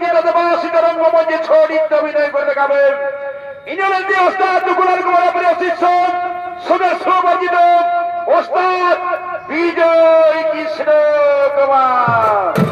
সঙ্গীরা দেওয়া সীতারঙ্গমঞ্চে ছয় নৃত্য অভিনয় করে দেখাবেন ইংল্যান্ডে ওস্তাদ দুকুলাল কুমার প্রশিষ্য সদস্য বর্জিত ওস্তাদ বিজয় কৃষ্ণ কুমার।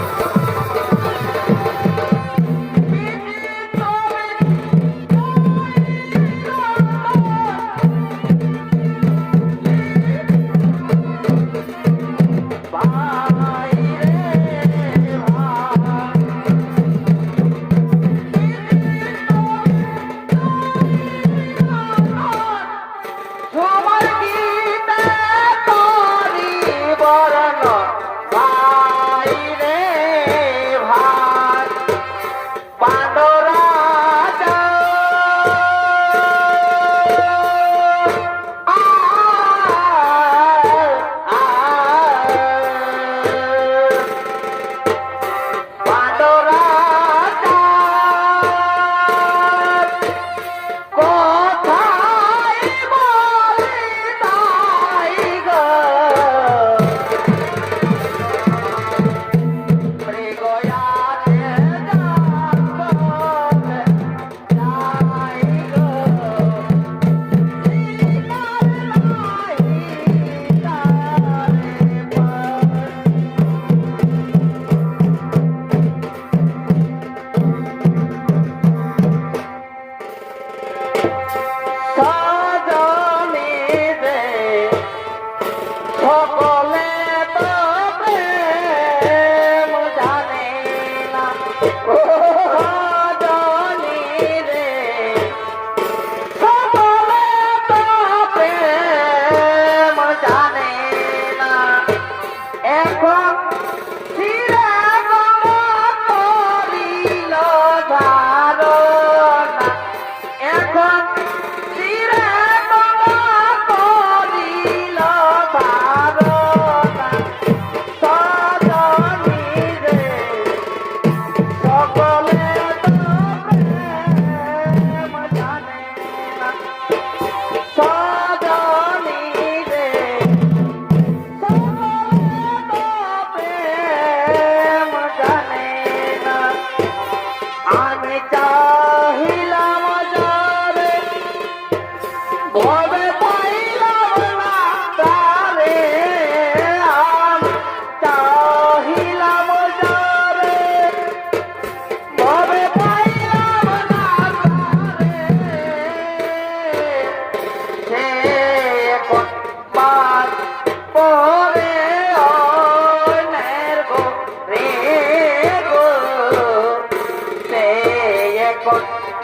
Oh!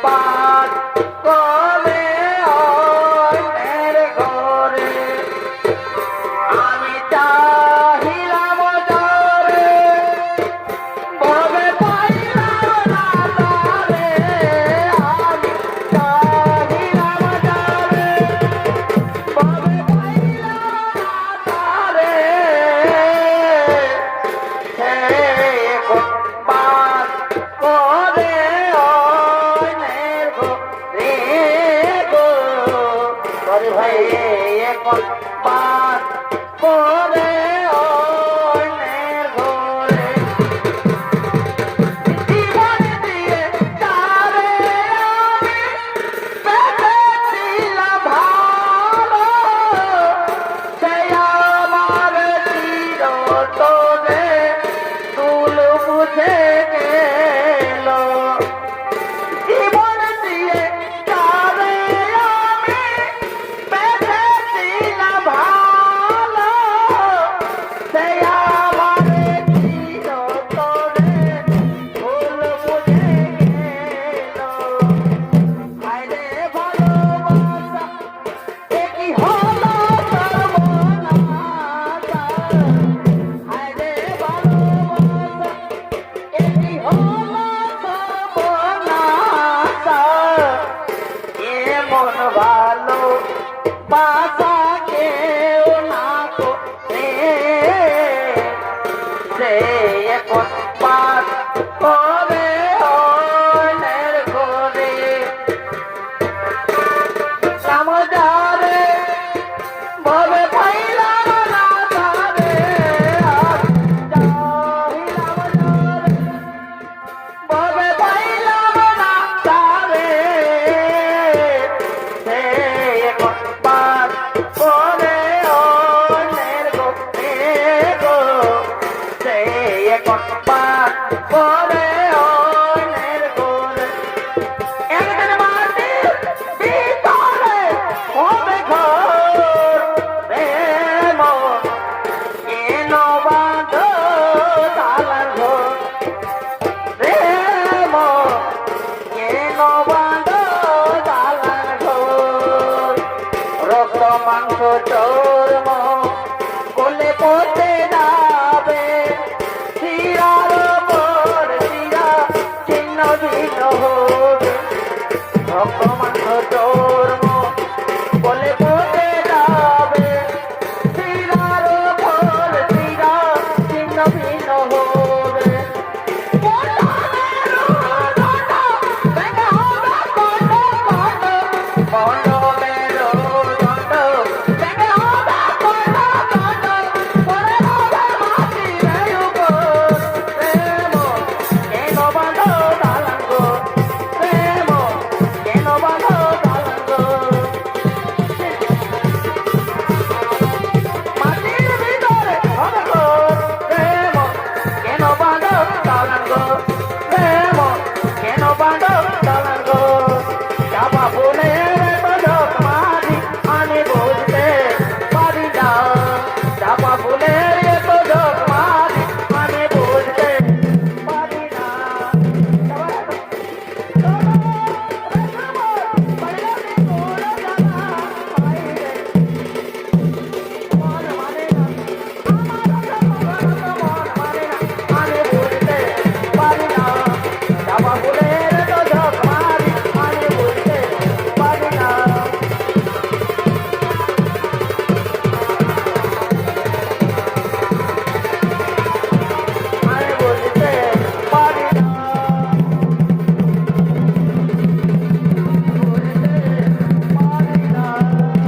Bye. দিয়ে করে।